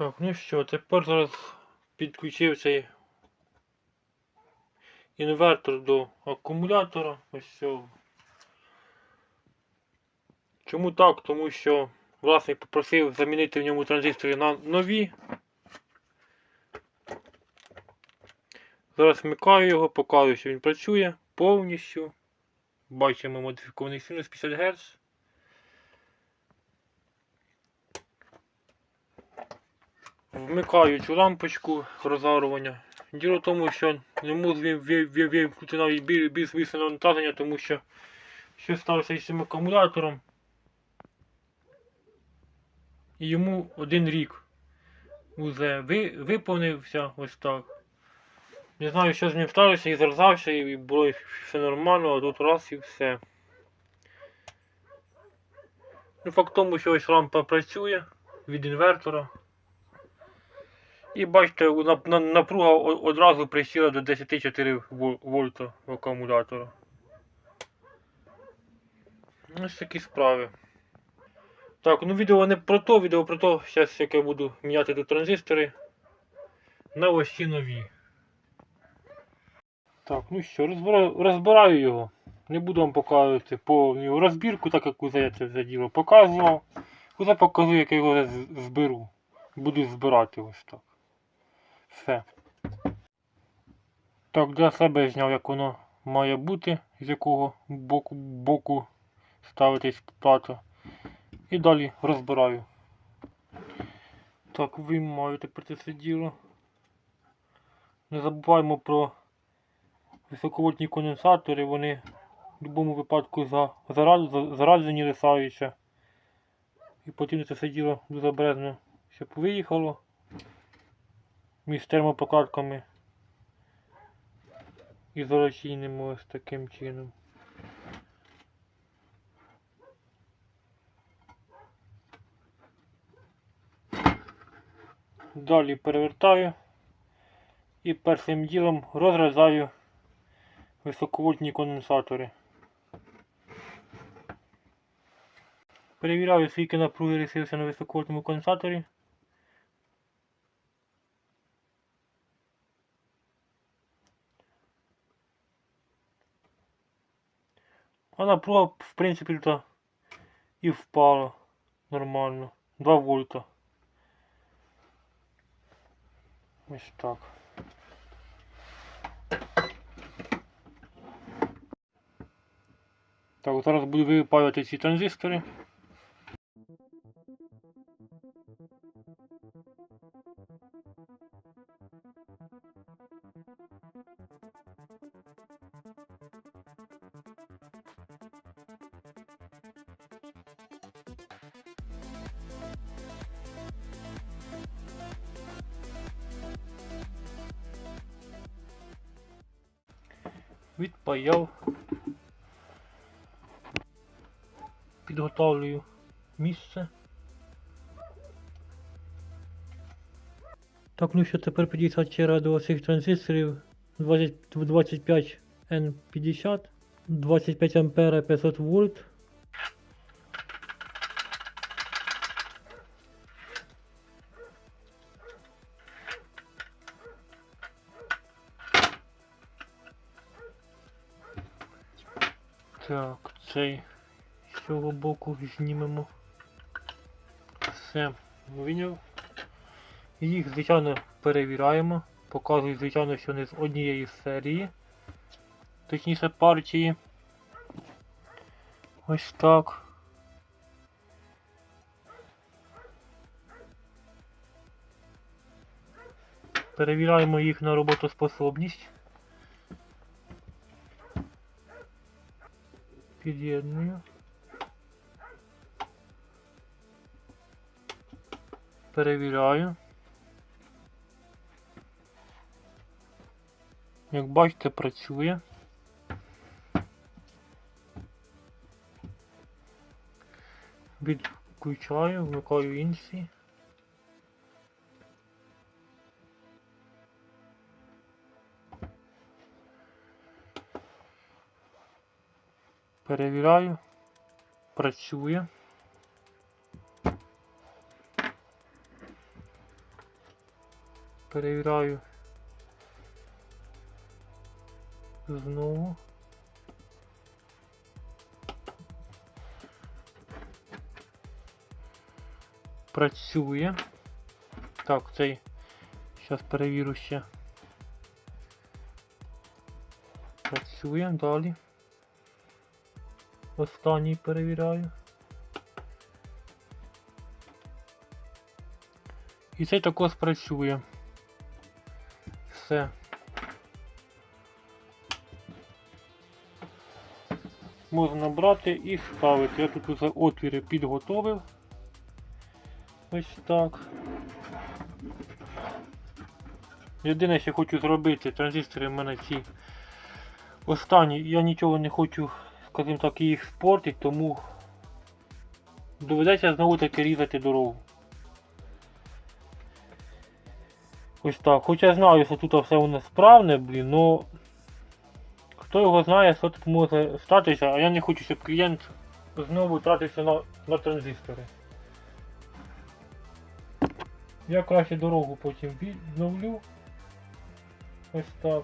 Так, ну що, тепер зараз підключив цей інвертор до акумулятора. Ось цього. Чому так? Тому що власник попросив замінити в ньому транзистори на нові. Зараз вмикаю його, показую, що він працює повністю. Бачимо модифікований синус 50 Гц. Вмикаю цю лампочку розжарування. Діло в тому, що не можу вимкнути навіть бі- без висного навантаження, тому що що сталося із цим акумулятором. І йому один рік уже ви, виповнився ось так. Не знаю, що з ним сталося, і зарзався, і було все нормально, а тут раз і все. Ну, факт тому, що ось лампа працює від інвертора. І бачите, на- на- напруга одразу присіла до 10,4 вольта в акумулятора. Ось такі справи. Так, ну відео не про то, відео про то, зараз як я буду міняти тут транзистори на ось ці нові. Так, ну що, розбираю, розбираю його. Не буду вам показувати повну розбірку, так як я це вже діло показував. Уже покажу, як я його зберу. Буду збирати ось так. Все. Так, для себе зняв, як воно має бути, з якого боку, боку ставитись плата. І далі розбираю. Так, виймаю тепер це все діло. Не забуваємо про високовольтні конденсатори, вони в будь-якому випадку за, зарад, за- зараджені лишаються. І потрібно це все діло дуже обережно, щоб виїхало між термопрокладками ізоляційними ось таким чином. Далі перевертаю і першим ділом розрізаю високовольтні конденсатори. Перевіряю, скільки напруги лишився на високовольтному конденсаторі. А напруга, в принципі, тут і впала нормально. 2 вольта. Ось так. Так, зараз буду випаювати ці транзистори. Відпаяв. Підготовлюю місце. Так, ну що тепер підійшла черга до цих транзисторів 20, 25 N50, 25 А 500 вольт. Так, цей з цього боку знімемо. Все, виняв. Їх, звичайно, перевіряємо. Показую, звичайно, що не з однієї серії. Точніше партії. Ось так. Перевіряємо їх на роботоспособність. Під'єдную. Перевіряю. Як бачите, працює. Відключаю, вмикаю інші. Перевіряю. Працює. Перевіряю. Знову. Працює. Так, цей. Зараз перевірю ще. Працює далі. Останній перевіряю. І цей також працює. Все. Можна брати і ставити. Я тут уже отвіри підготовив. Ось так. Єдине, що хочу зробити, транзистори в мене ці останні, я нічого не хочу, скажімо так, їх спортити, тому доведеться знову таки різати дорогу. Ось так. Хоча знаю, що тут все воно справне, блін, но хто його знає, що тут може статися, а я не хочу, щоб клієнт знову тратився на, на транзистори. Я краще дорогу потім відновлю. Ось так.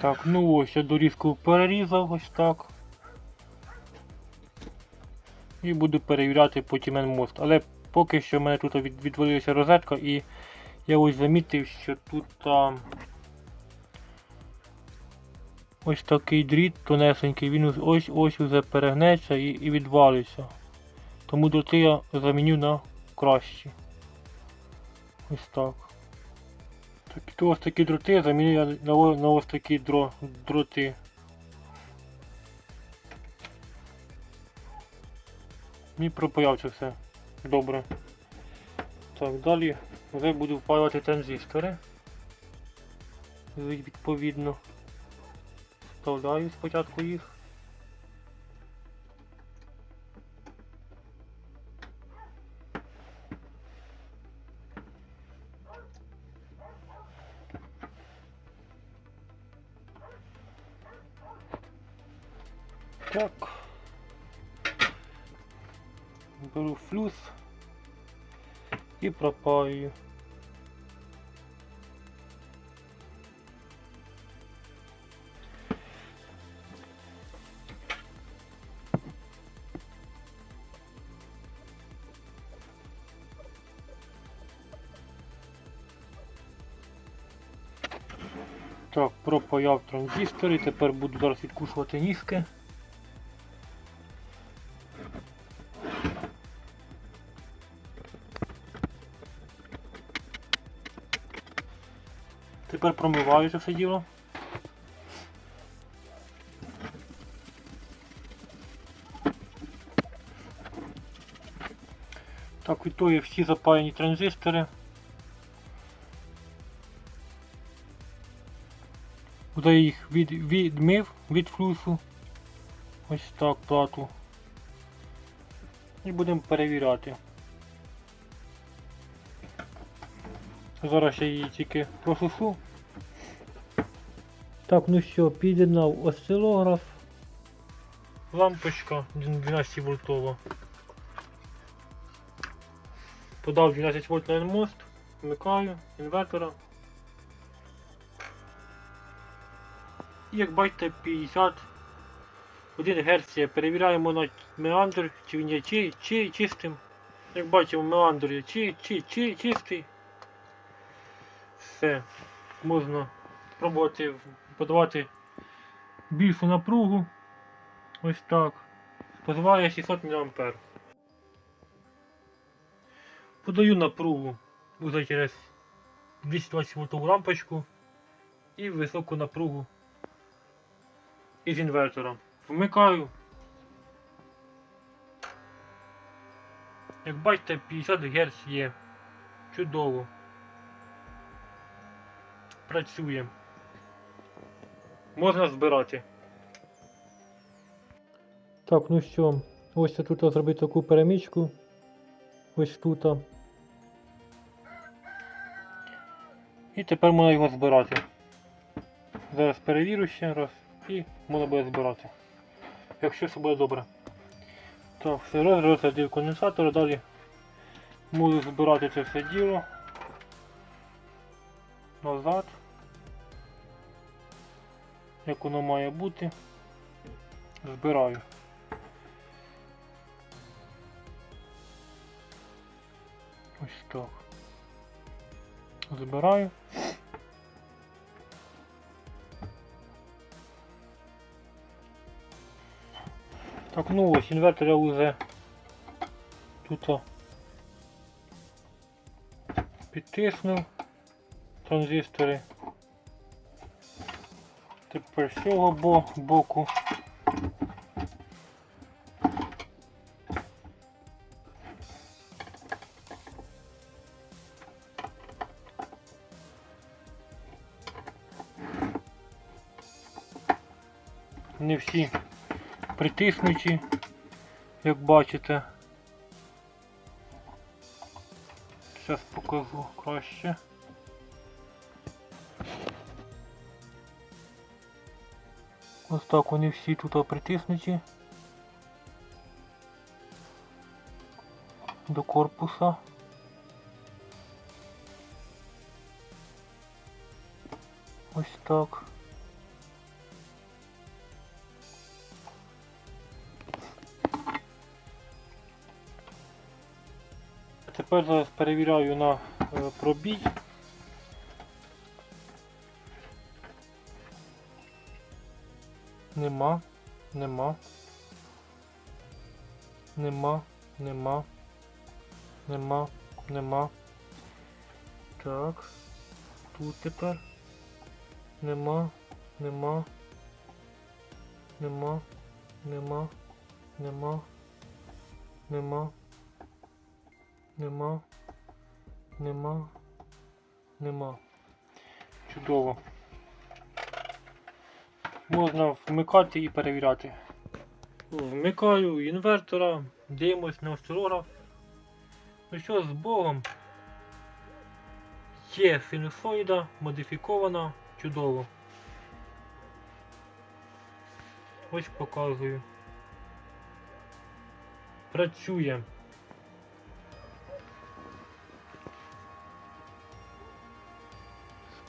Так, ну ось я дорізку перерізав ось так. І буду перевіряти потім енмост. Але поки що в мене тут від, відвалилася розетка і я ось замітив, що тут а, ось такий дріт тонесенький, він ось, ось уже перегнеться і, і відвалиться. Тому дроти я заміню на кращі. Ось так. То ось такі дроти я о- на ось такі дро, дроти. Мені пропаяв це все. Добре. Так, далі вже буду впаювати транзистори. Відповідно. Вставляю спочатку їх. Пропаю. Так, пропаяв транзистори, тепер буду зараз відкушувати ніжки. Тепер промиваю це все діло. Так, відтоє всі запаяні транзистори. Куди я їх від, відмив від флюсу. Ось так плату. І будемо перевіряти. Зараз я її тільки просушу. Так, ну що, під'єднав осцилограф. Лампочка 12 вольтова. Подав 12 вольт на мост, вмикаю інвертора. І як бачите 50 1 Гц перевіряємо на меандр, чи він є чи, чи, чистим. Як бачимо, меандр є чи, чи, чи, чистий. Все. Можна спробувати подавати більшу напругу. Ось так. Споживає 600 мА. Подаю напругу уже через 220 вольтову лампочку і високу напругу із інвертора. Вмикаю. Як бачите, 50 Гц є. Чудово. Працює. Можна збирати. Так, ну що, ось тут зробив таку перемічку. Ось тут. І тепер можна його збирати. Зараз перевірю ще раз і можна буде збирати. Якщо все буде добре. Так, все раз розрядив конденсатор, далі можу збирати це все діло. назад. Як воно має бути. Збираю. Ось так. Збираю. Так, ну ось інвертор я вже тут підтиснув транзистори. Тепер з цього боку. Не всі притиснуті, як бачите. Зараз покажу краще. Ось так вони всі тут притиснуті до корпуса. Ось так. Тепер зараз перевіряю на е, пробій. Нема, нема. Нема, нема. Нема, нема. Так. Тут тепер. Нема, нема. Нема, нема, нема. Нема. Нема. Нема. Нема. Чудово. Можна вмикати і перевіряти. Вмикаю інвертора, дивимось на осцилограф. Ну що, з Богом. Є синусоїда, модифікована, чудово. Ось показую. Працює.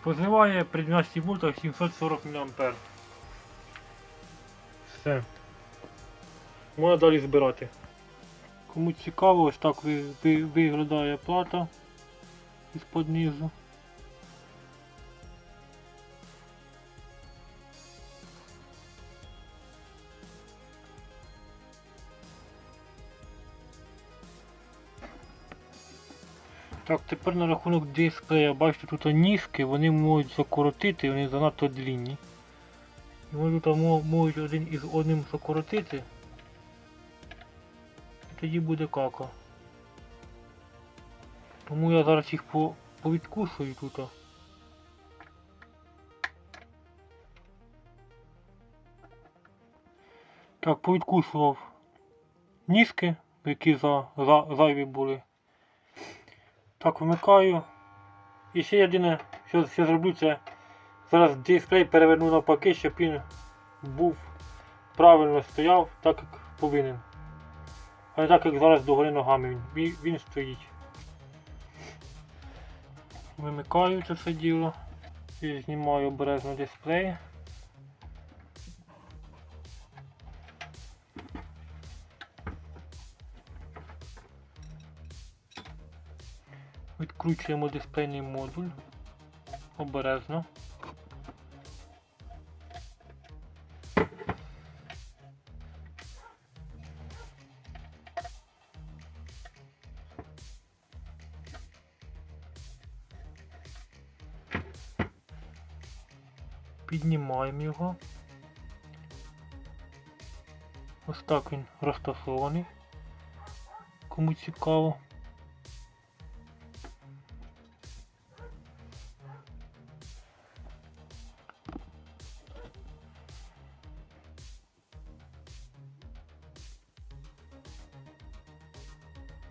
Позиває при 12 вольтах 740 мА. Все. Можна далі збирати. Кому цікаво, ось так ви, ви, виглядає плата із-под низу. Так, тепер на рахунок дисплея, бачите, тут ніжки, вони можуть закоротити, вони занадто длінні. Вони тут можуть один із одним закоротити. І тоді буде кака. Тому я зараз їх по, повідкусую тут. Так, повідкусував ніжки, які за, за, зайві були. Так, вмикаю. І ще єдине, що, що зроблю, це зараз дисплей переверну навпаки, щоб він був правильно стояв, так як повинен. А не так як зараз догори ногами він, він стоїть. Вимикаю це все діло. І знімаю обережно дисплей. Відкручуємо дисплейний модуль. Обережно. Піднімаємо його. Ось так він розташований. Кому цікаво.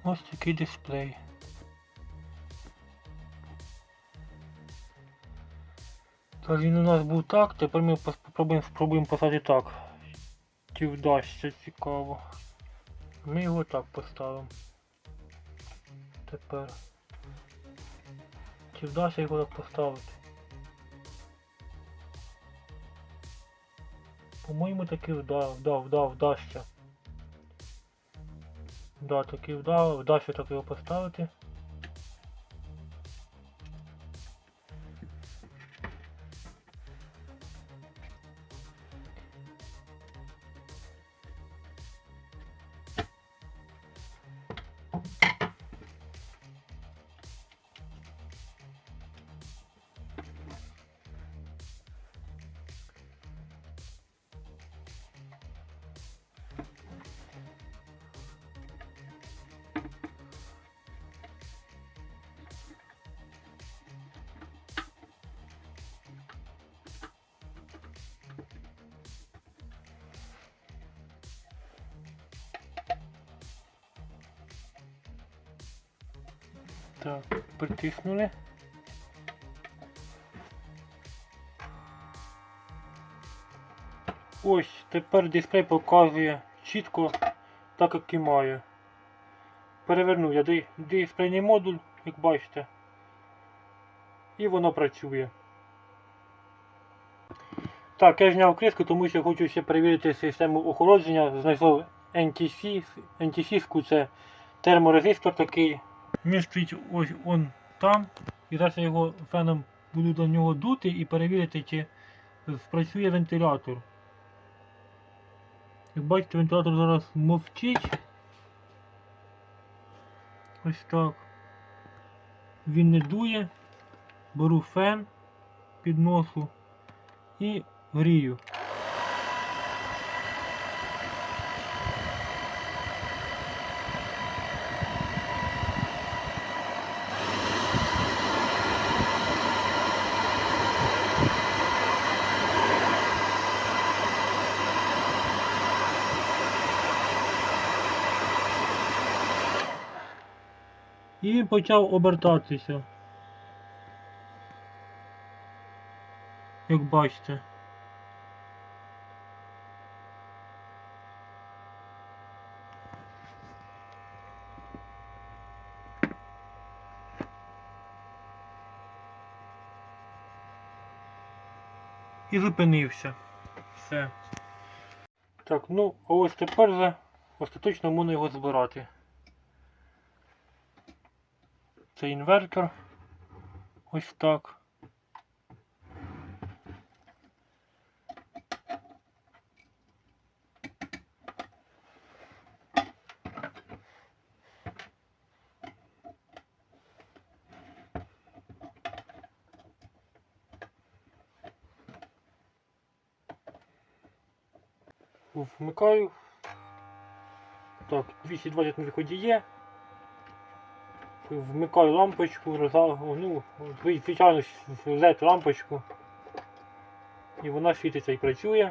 Ось такий дисплей. Та він у нас був так, тепер ми спробуємо спробуємо поставити так. Чи вдасться цікаво. Ми його так поставимо. Тепер. Чи вдасться його так поставити? По-моєму таки вдав, вдав, вдав, вдасться. Да, таки вдав, вдасться так його поставити. Так, притиснули. Ось, тепер дисплей показує чітко, так як і має. Перевернув я дисплейний модуль, як бачите. І воно працює. Так, я зняв криску, тому що хочу ще перевірити систему охолодження. Знайшов NTC, NTC це терморезистор такий. Він стоїть ось он там. І зараз я його феном буду до нього дути і перевірити, чи спрацює вентилятор. Як бачите, вентилятор зараз мовчить. Ось так. Він не дує. Беру фен під носу і грію. Почав обертатися. Як бачите. І зупинився. Все. Так, ну, а ось тепер вже остаточно можна його збирати. Це інвертор. Ось так. Вмикаю. Так, 220 на виході є. Вмикаю лампочку, роза... ну, звичайно, LED лампочку. І вона світиться і працює.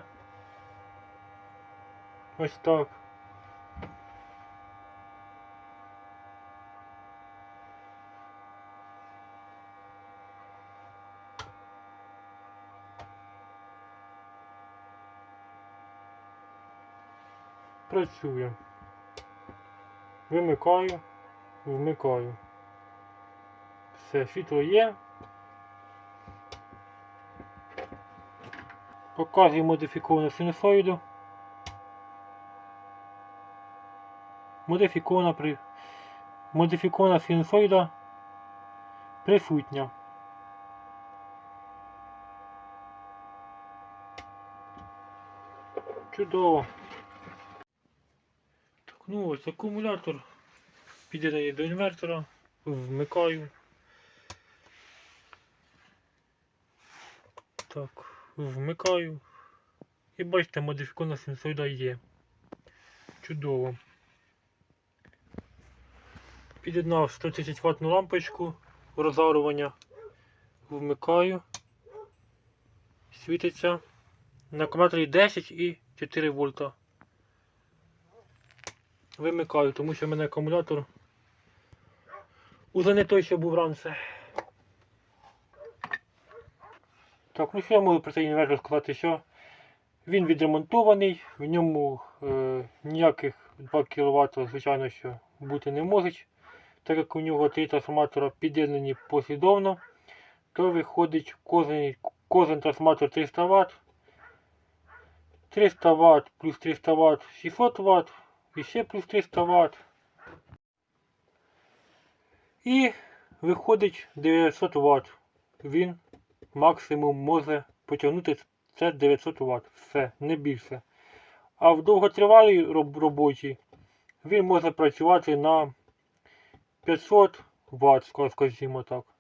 Ось так. Працює. Вимикаю, вмикаю. Все, світло є. Показую модифіковану синусоїду. Модифікована при... Модифікована синусоїда присутня. Чудово. Так, ну ось акумулятор під'єднає до інвертора, вмикаю. Так, вмикаю. І бачите, модифікована синусоїда є. Чудово. Під'єднав 130 ватну лампочку розжарування. Вмикаю. Світиться. На акумуляторі 10 і 4 вольта. Вимикаю, тому що в мене акумулятор уже не той, що був раніше. Так, ну що я можу про цей інвертор сказати, що він відремонтований, в ньому е, ніяких 2 кВт, звичайно, що бути не можуть. Так як у нього три трансформатора під'єднані послідовно, то виходить кожен, кожен трансформатор 300 Вт. 300 Вт плюс 300 Вт 600 Вт і ще плюс 300 Вт. І виходить 900 Вт. Він максимум може потягнути це 900 Вт. Все, не більше. А в довготривалій роботі він може працювати на 500 Вт, скажімо так.